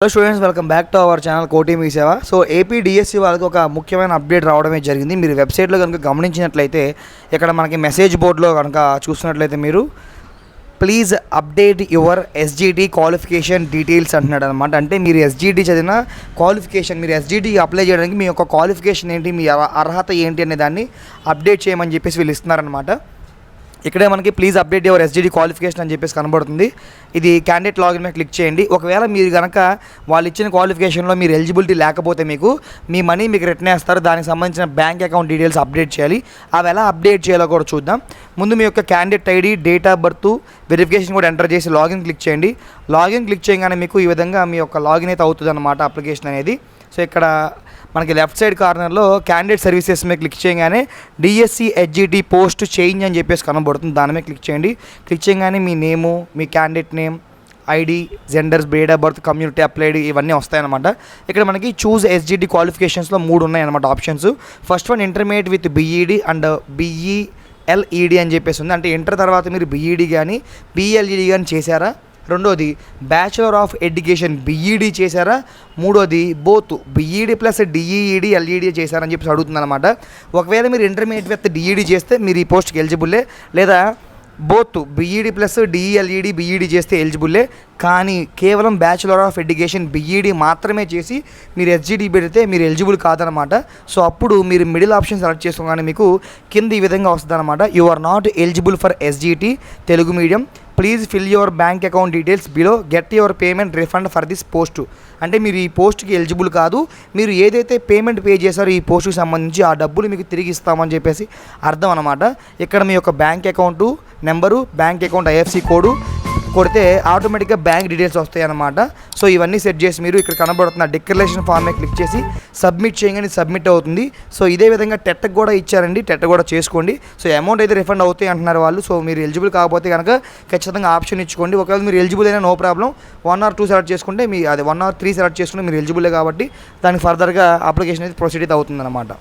Hello students welcome back to our channel కోటి మీ సేవ సో ఏపీ డిఎస్సి వాళ్ళకి ఒక ముఖ్యమైన అప్డేట్ రావడమే జరిగింది. మీరు వెబ్సైట్లో కనుక గమనించినట్లయితే ఇక్కడ మనకి మెసేజ్ బోర్డులో కనుక చూస్తున్నట్లయితే మీరు please update your SGT qualification details అంటున్నాడు అనమాట అంటే మీరు ఎస్జిటి చదివిన క్వాలిఫికేషన్ మీరు ఎస్జిటి అప్లై చేయడానికి మీ యొక్క క్వాలిఫికేషన్ ఏంటి మీ అర్హత ఏంటి అనే దాన్ని అప్డేట్ చేయమని చెప్పేసి వీళ్ళు ఇస్తున్నారనమాట. ఇక్కడే మనకి please update your SGD qualification అని చెప్పేసి కనబడుతుంది. ఇది క్యాండిడేట్ లాగిన్ మీద క్లిక్ చేయండి. ఒకవేళ మీరు కనుక వాళ్ళు ఇచ్చిన క్వాలిఫికేషన్లో మీరు ఎలిజిబిలిటీ లేకపోతే మీకు మీ మనీ మీకు రిటర్న్ వేస్తారు దానికి సంబంధించిన బ్యాంక్ అకౌంట్ డీటెయిల్స్ అప్డేట్ చేయాలి. అవి ఎలా అప్డేట్ చేయాలో కూడా చూద్దాం. ముందు మీ యొక్క candidate ID date of birth verification కూడా ఎంటర్ చేసి లాగిన్ క్లిక్ చేయండి. లాగిన్ క్లిక్ చేయగానే మీకు ఈ విధంగా మీ యొక్క లాగిన్ అయితే అవుతుంది అనమాట అప్లికేషన్ అనేది. సో ఇక్కడ మనకి లెఫ్ట్ సైడ్ కార్నర్లో క్యాండిడేట్ సర్వీసెస్ మీద క్లిక్ చేయగానే డిఎస్సి హెచ్జిటి పోస్ట్ చేంజ్ అని చెప్పేసి కనబడుతుంది. దాని మీద క్లిక్ చేయండి. క్లిక్ చేయగానే మీ name me candidate name ID genders date of birth community applied ఇవన్నీ వస్తాయన్నమాట. ఇక్కడ మనకి చూస్ ఎస్జిడి క్వాలిఫికేషన్స్లో మూడు ఉన్నాయన్నమాట options. First one intermediate with B Ed and B E L E D అని చెప్పేసి ఉంది. అంటే ఇంటర్ తర్వాత మీరు బీఈడి కానీ బీఎల్ఈడి కానీ చేశారా? రెండోది బ్యాచులర్ ఆఫ్ ఎడ్యుకేషన్ బీఈడీ చేశారా? మూడోది both B Ed plus D E E D L E D చేశారని చెప్పేసి అడుగుతుంది అనమాట ఒకవేళ మీరు ఇంటర్మీడియట్ విత్ డిఈడి చేస్తే మీరు ఈ పోస్ట్కి ఎలిజిబుల్లే లేదా both B Ed plus D E L E D B Ed చేస్తే ఎలిజిబుల్లే కానీ కేవలం బ్యాచులర్ ఆఫ్ ఎడ్యుకేషన్ బీఈడి మాత్రమే చేసి మీరు ఎస్జిడి పెడితే మీరు ఎలిజిబుల్ కాదనమాట సో అప్పుడు మీరు మిడిల్ ఆప్షన్ సెలెక్ట్ చేసుకోగానే మీకు కింద ఈ విధంగా వస్తుంది అనమాట you are not eligible for SGT Telugu medium please fill your bank account details below get your payment refund for this post అంటే మీరు ఈ పోస్ట్కి ఎలిజిబుల్ కాదు. మీరు ఏదైతే పేమెంట్ పే చేశారో ఈ పోస్ట్కి సంబంధించి ఆ డబ్బులు మీకు తిరిగి ఇస్తామని చెప్పేసి అర్థం అనమాట ఇక్కడ మీ యొక్క bank account number bank account IFSC code కొడితే ఆటోమేటిక్గా బ్యాంక్ డీటెయిల్స్ వస్తాయి అన్నమాట సో ఇవన్నీ సెట్ చేసి మీరు ఇక్కడ కనబడుతున్న డిక్లరేషన్ ఫామ్ క్లిక్ చేసి సబ్మిట్ చేయగానే సబ్మిట్ అవుతుంది. సో ఇదే విధంగా టెట్ కూడా ఇచ్చారండి. టెట్ కూడా చేసుకోండి. సో అమౌంట్ అయితే రిఫండ్ అవుతాయి అంటున్నారు వాళ్ళు. సో మీరు ఎలిజిబుల్ కాకపోతే కనుక ఖచ్చితంగా ఆప్షన్ ఇచ్చుకోండి. ఒకవేళ మీరు ఎలిజిబుల్ అయినా no problem one or two select చేసుకుంటే మీ అది వన్ ఆర్ త్రీ సెలెక్ట్ చేసుకుంటే మీరు ఎలిజిబుల్ కాబట్టి దానికి ఫర్దర్గా అప్లికేషన్ అయితే ప్రొసీడ్ అయితే అవుతుంది